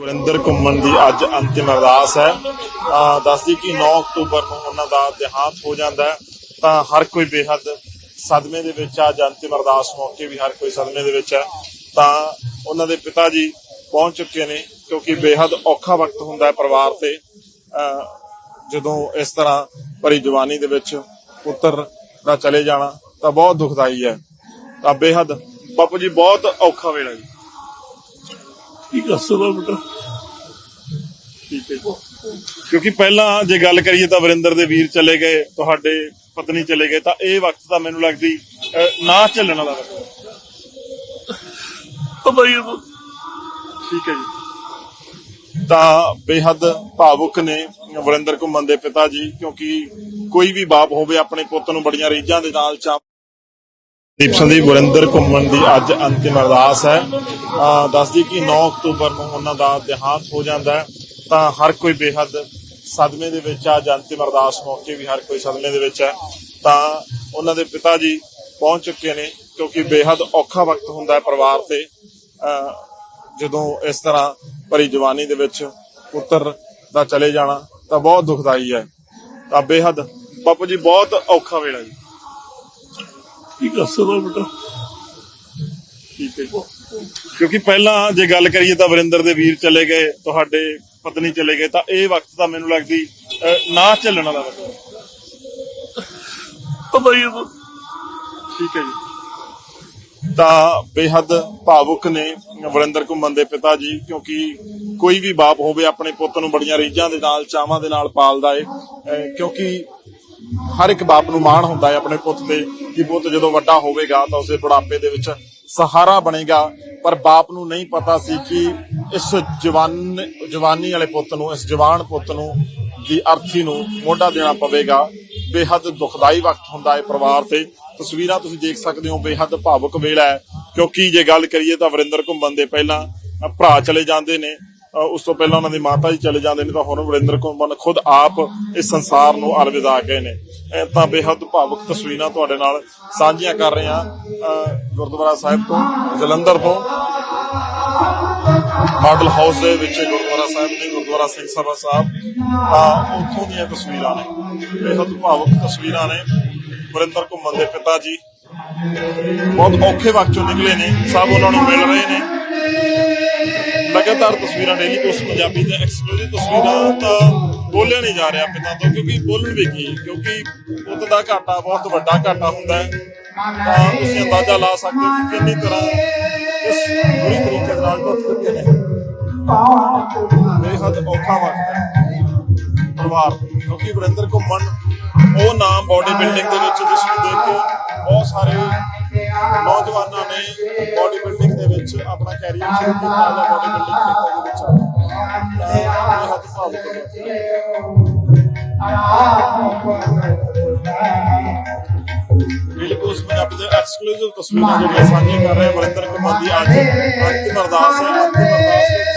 ਗੁਰਿੰਦਰ ਘੁੰਮਣ ਦੀ ਅੱਜ ਅੰਤਿਮ ਅਰਦਾਸ ਹੈ। ਅਹ ਦੱਸਦੀ ਕਿ 9 ਅਕਤੂਬਰ ਨੂੰ ਉਹਨਾਂ ਦਾ ਦੇਹਾਂਤ ਹੋ ਜਾਂਦਾ ਹੈ। ਤਾਂ ਹਰ ਕੋਈ ਬੇਹੱਦ ਸਦਮੇ ਦੇ ਵਿੱਚ ਆ ਅੱਜ ਅੰਤਿਮ ਅਰਦਾਸ ਮੌਕੇ ਵੀ ਹਰ ਕੋਈ ਸਦਮੇ ਦੇ ਵਿੱਚ ਹੈ। ਤਾਂ ਉਹਨਾਂ ਦੇ ਪਿਤਾ ਜੀ ਪਹੁੰਚ ਚੁੱਕੇ ਨੇ ਕਿਉਂਕਿ ਬੇਹੱਦ ਔਖਾ ਵਕਤ ਹੁੰਦਾ ਹੈ ਪਰਿਵਾਰ ਤੇ। ਜਦੋਂ ਇਸ ਤਰ੍ਹਾਂ ਭਰੀ ਜਵਾਨੀ ਦੇ ਵਿੱਚ ਪੁੱਤਰ ਦਾ ਚਲੇ ਜਾਣਾ ਤਾਂ ਬਹੁਤ ਦੁਖਦਾਈ ਹੈ। ਤਾਂ ਬੇਹੱਦ, ਬਾਪੂ ਜੀ ਬਹੁਤ ਔਖਾ ਵੇਲਾ ਜੀ। ਠੀਕ ਆ ਸੁਣੋ ਬੇਟਾ? ਠੀਕ ਹੈ। ਕਿਉਂਕਿ ਪਹਿਲਾਂ ਜੇ ਗੱਲ ਕਰੀਏ ਤਾਂ ਵਰਿੰਦਰ ਦੇ ਵੀਰ ਚਲੇ ਗਏ ਤੁਹਾਡੇ ਪਤਨੀ ਚਲੇ ਗਏ ਤਾਂ ਇਹ ਵਕਤ ਤਾਂ ਮੈਨੂੰ ਲੱਗਦੀ ਨਾ ਚੱਲਣ ਵਾਲਾ ਵਕਤ ਹੈ। ਠੀਕ ਹੈ ਜੀ। ਤਾਂ ਬੇਹੱਦ ਭਾਵੁਕ ਨੇ ਵਰਿੰਦਰ ਘੁੰਮਣ ਦੇ ਪਿਤਾ ਜੀ ਕਿਉਂਕਿ ਕੋਈ ਵੀ ਬਾਪ ਹੋਵੇ ਆਪਣੇ ਪੁੱਤ ਨੂੰ ਬੜੀਆਂ ਰੀਝਾਂ ਦੇ ਨਾਲ ਚਾਹ ਦੀਪ ਸੰਦੀਪ ਗੁਰਿੰਦਰ ਘੁੰਮਣ ਦੀ ਅੱਜ ਅੰਤਿਮ ਅਰਦਾਸ ਹੈ। ਦੱਸਦੀ ਕਿ 9 ਅਕਤੂਬਰ ਨੂੰ ਉਹਨਾਂ ਦਾ ਦੇਹਾਂਤ ਹੋ ਜਾਂਦਾ ਹੈ। ਤਾਂ ਹਰ ਕੋਈ ਬੇਹੱਦ ਸਦਮੇ ਦੇ ਵਿੱਚ ਆ ਅੱਜ ਅੰਤਿਮ ਅਰਦਾਸ ਮੌਕੇ ਵੀ ਹਰ ਕੋਈ ਸਦਮੇ ਦੇ ਵਿੱਚ ਹੈ। ਤਾਂ ਉਹਨਾਂ ਦੇ ਪਿਤਾ ਜੀ ਪਹੁੰਚ ਚੁੱਕੇ ਨੇ ਕਿਉਂਕਿ ਬੇਹੱਦ ਔਖਾ ਵਕਤ ਹੁੰਦਾ ਹੈ ਪਰਿਵਾਰ ਤੇ। ਜਦੋਂ ਇਸ ਤਰ੍ਹਾਂ ਭਰੀ ਜਵਾਨੀ ਦੇ ਵਿੱਚ ਪੁੱਤਰ ਦਾ ਚਲੇ ਜਾਣਾ ਤਾਂ ਬਹੁਤ ਦੁਖਦਾਈ ਹੈ। ਤਾਂ ਬੇਹੱਦ, ਬਾਪੂ ਜੀ ਬਹੁਤ ਔਖਾ ਵੇਲਾ ਜੀ। ਠੀਕ ਆ ਸੁਣੋ ਬੇਟਾ? ਠੀਕ ਹੈ। ਕਿਉਂਕਿ ਪਹਿਲਾਂ ਜੇ ਗੱਲ ਕਰੀਏ ਤਾਂ ਵਰਿੰਦਰ ਦੇ ਵੀਰ ਚਲੇ ਗਏ ਤੁਹਾਡੇ ਪਤਨੀ ਚਲੇ ਗਏ ਤਾਂ ਇਹ ਵਕਤ ਤਾਂ ਮੈਨੂੰ ਲੱਗਦੀ ਨਾ ਚੱਲਣ ਵਾਲਾ ਵਕਤ ਹੈ। ਠੀਕ ਹੈ ਜੀ। ਤਾਂ ਬੇਹੱਦ ਭਾਵੁਕ ਨੇ ਵਰਿੰਦਰ ਘੁੰਮਣ ਦੇ ਪਿਤਾ ਜੀ ਕਿਉਂਕਿ ਕੋਈ ਵੀ ਬਾਪ ਹੋਵੇ ਆਪਣੇ ਪੁੱਤ ਨੂੰ ਬੜੀਆਂ ਰੀਝਾਂ ਦੇ ਨਾਲ ਚਾਵਾਂ ਦੇ ਨਾਲ ਪਾਲਦਾ ਏ। ਕਿਉਂਕਿ ਹਰ ਇੱਕ ਬਾਪ ਨੂੰ ਮਾਣ ਹੁੰਦਾ ਹੈ ਆਪਣੇ ਪੁੱਤ ਤੇ ਕਿ ਪੁੱਤ ਜਦੋਂ ਵੱਡਾ ਹੋਵੇਗਾ ਤਾਂ ਉਸੇ ਬੁਢਾਪੇ ਦੇ ਵਿੱਚ ਸਹਾਰਾ ਬਣੇਗਾ। ਪਰ ਬਾਪ ਨੂੰ ਨਹੀਂ ਪਤਾ ਸੀ ਕਿ ਇਸ ਜਵਾਨ, ਜਵਾਨੀ ਵਾਲੇ ਪੁੱਤ ਨੂੰ, ਇਸ ਜਵਾਨ ਪੁੱਤ ਨੂੰ ਦੀ ਅਰਥੀ ਨੂੰ ਮੋਢਾ ਦੇਣਾ ਪਵੇਗਾ। ਬੇਹੱਦ ਦੁਖਦਾਈ ਵਕਤ ਹੁੰਦਾ ਹੈ ਪਰਿਵਾਰ ਤੇ। ਤਸਵੀਰਾਂ ਤੁਸੀਂ ਦੇਖ ਸਕਦੇ ਹੋ, ਬੇਹੱਦ ਭਾਵੁਕ ਵੇਲਾ ਹੈ। ਕਿਉਂਕਿ ਜੇ ਗੱਲ ਕਰੀਏ ਤਾਂ ਵਰਿੰਦਰ ਘੁੰਮਣ ਦੇ ਪਹਿਲਾਂ ਭਰਾ ਚਲੇ ਜਾਂਦੇ ਨੇ। ਉਸ ਤੋਂ ਪਹਿਲਾਂ ਉਹਨਾਂ ਦੀ ਮਾਤਾ ਜੀ ਚਲੇ ਜਾਂਦੇ ਨੇ ਤਾਂ ਹੁਣ ਵਰਿੰਦਰ ਘੁੰਮਣ ਖੁਦ ਆਪ ਇਸ ਸੰਸਾਰ ਨੂੰ ਅਲਵਿਦਾ ਕਹੇ ਨੇ। ਇਹ ਤਾਂ ਬੇਹੱਦ ਭਾਵੁਕ ਤਸਵੀਰਾਂ ਤੁਹਾਡੇ ਨਾਲ ਸਾਂਝੀਆਂ ਕਰ ਰਹੇ ਹਾਂ। ਗੁਰਦੁਆਰਾ ਸਾਹਿਬ ਤੋਂ, ਜਲੰਧਰ ਤੋਂ। ਮਾਡਲ ਹਾਊਸ ਦੇ ਵਿੱਚ ਗੁਰਦੁਆਰਾ ਸਾਹਿਬ ਨੇ ਗੁਰਦੁਆਰਾ ਸਿੰਘ ਸਭਾ ਸਾਹਿਬ, ਤਾਂ ਉੱਥੋਂ ਦੀਆਂ ਤਸਵੀਰਾਂ ਨੇ। ਬੇਹੱਦ ਭਾਵੁਕ ਤਸਵੀਰਾਂ ਨੇ ਵਰਿੰਦਰ ਘੁੰਮਣ ਦੇ ਪਿਤਾ ਜੀ। ਬਹੁਤ ਔਖੇ ਵਕਤ ਚੋਂ ਨਿਕਲੇ ਨੇ, ਸਭ ਉਹਨਾਂ ਨੂੰ ਮਿਲ ਰਹੇ ਨੇ। ਲਗਾਤਾਰ ਤਸਵੀਰਾਂ ਡੇਲੀ ਪੋਸਟ ਪੰਜਾਬੀ ਤੇ ਐਕਸਕਲੂਸਿਵ ਤਸਵੀਰਾਂ ਤਾਂ ਬੋਲਿਆ ਨਹੀਂ ਜਾ ਰਿਹਾ ਪਿਤਾ ਤੋਂ, ਕਿਉਂਕਿ ਬੋਲਣ ਵੀ ਕੀ, ਕਿਉਂਕਿ ਪੁੱਤ ਦਾ ਘਾਟਾ ਬਹੁਤ ਵੱਡਾ ਘਾਟਾ ਹੁੰਦਾ ਹੈ। ਤਾਂ ਤੁਸੀਂ ਅੰਦਾਜ਼ਾ ਲਾ ਸਕਦੇ ਹੋ ਕਿ ਕਿੰਨੀ ਤਰ੍ਹਾਂ ਇਸ ਬੁਰੀ ਤਰੀਕੇ ਨਾਲ ਟੁੱਟ ਚੁੱਕੇ ਨੇ। ਬੇਹੱਦ ਔਖਾ ਵਕਤ ਹੈ। ਪਰਿਵਾਰ, ਕਿਉਂਕਿ ਵਰਿੰਦਰ ਘੁੰਮਣ, ਉਹ ਨਾਮ ਬਾਡੀ ਬਿਲਡਿੰਗ ਦੇ ਵਿੱਚ ਜਿਸ ਨੂੰ ਦੇਖ ਕੇ ਬਹੁਤ ਸਾਰੇ ਨੌਜਵਾਨਾਂ ਨੇ ਬਾਡੀ ਬਿਲਡਿੰਗ ਦੇ ਵਿੱਚ ਆਪਣਾ ਕੈਰੀਅਰ ਸ਼ੁਰੂ ਕੀਤਾ, ਜਾਂ ਬਾਡੀ ਬਿਲਡਿੰਗ ਖੇਤਰ ਦੇ ਵਿੱਚ ਤਾਂ ਹੱਥ ਭਾਵੁਕ ਬਿਲਕੁਲ ਉਸ ਪੰਜਾਬੀ ਦੇ ਐਕਸਕਲੂਸਿਵ ਤਸਵੀਰਾਂ ਜਿਹੜੀਆਂ ਸਾਂਝੀਆਂ ਕਰ ਰਹੇ ਹਾਂ ਵਰਿੰਦਰ ਘੁੰਮਣ ਦੀ ਅੱਜ ਅੰਤਿਮ ਅਰਦਾਸ ਹੈ ਅੰਤਿਮ ਅਰਦਾਸ